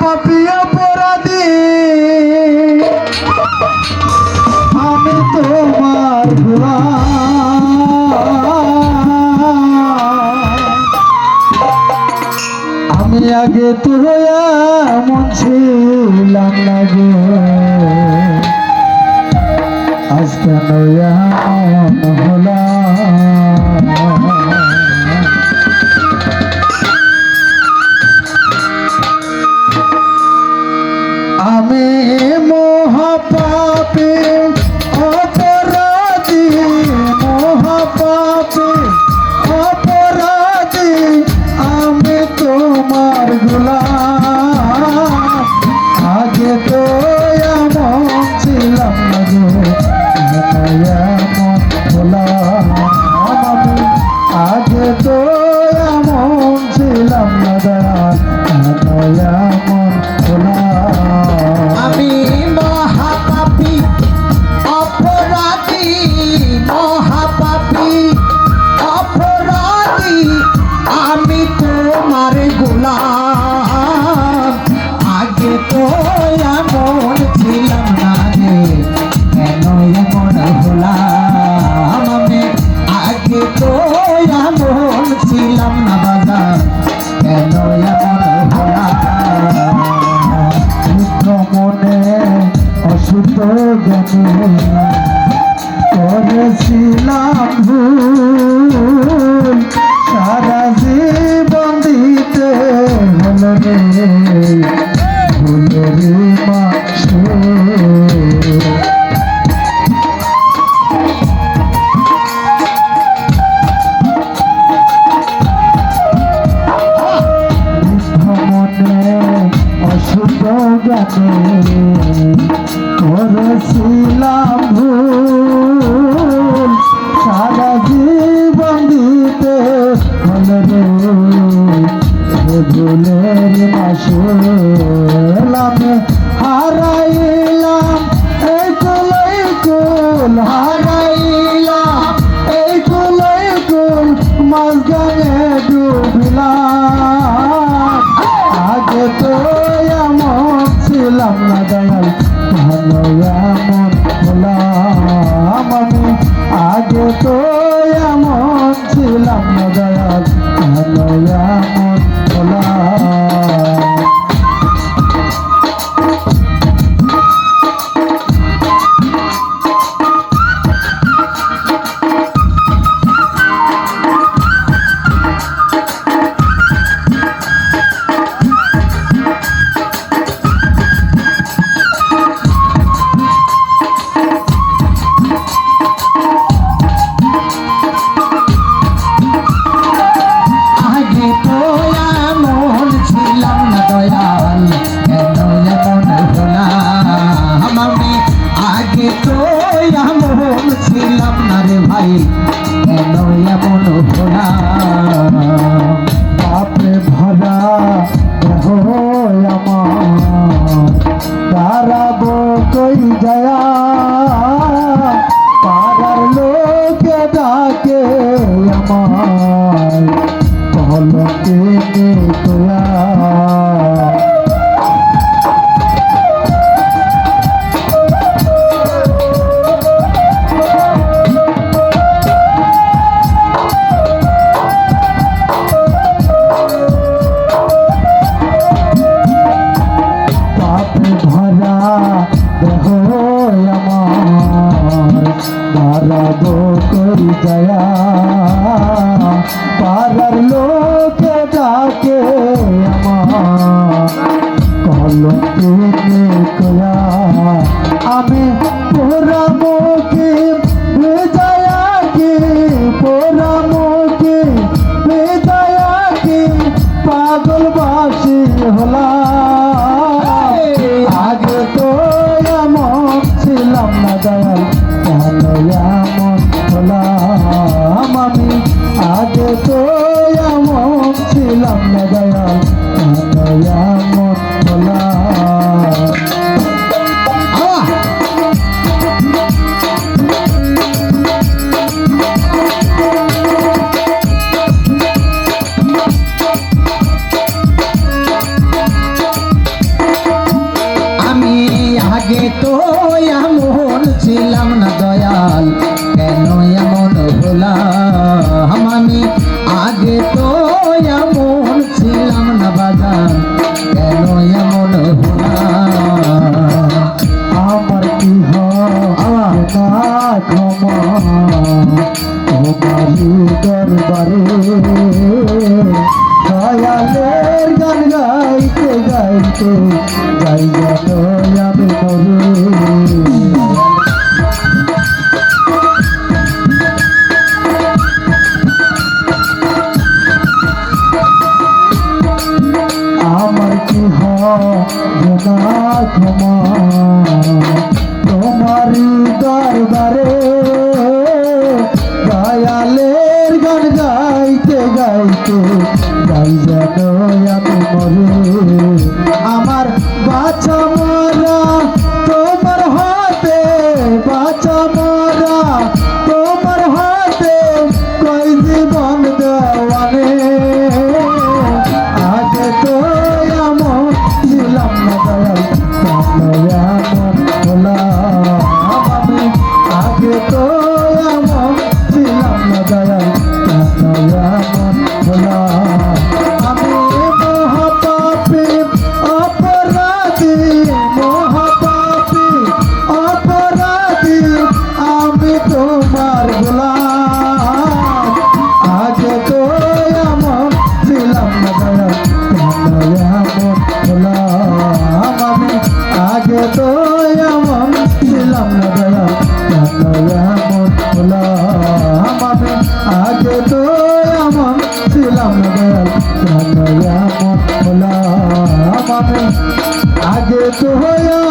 পাপি অপরাধী। আমি তোমার আমি আগে তো এমন ছিলাম না গো। আজ কেন করেছিলাম ভুল। সারা জীবন দিতে হলো রে। ভুলের করেছিলাম ভুল। সারা জীবন দিতে ভুলের মাসলাম হারাইলাম। এই কুলই কুল, হারাইলাম। এই কুলই কুল, মাঝখানে ডুবিলাম। আগে তো এমন ছিলাম না মন ভোলা কেন এমন ভোলা হারাব করি দয়া। পাড়ার লোকে ডাকে আমার। কলম আমি পোড়া মুখে তো এমন ছিলাম না বাজার? কেন এমন আমার কি হমারি দরবারে গান গাইতে গাইতে গাইয়া তো আমি মরে আমি আগে তো হয়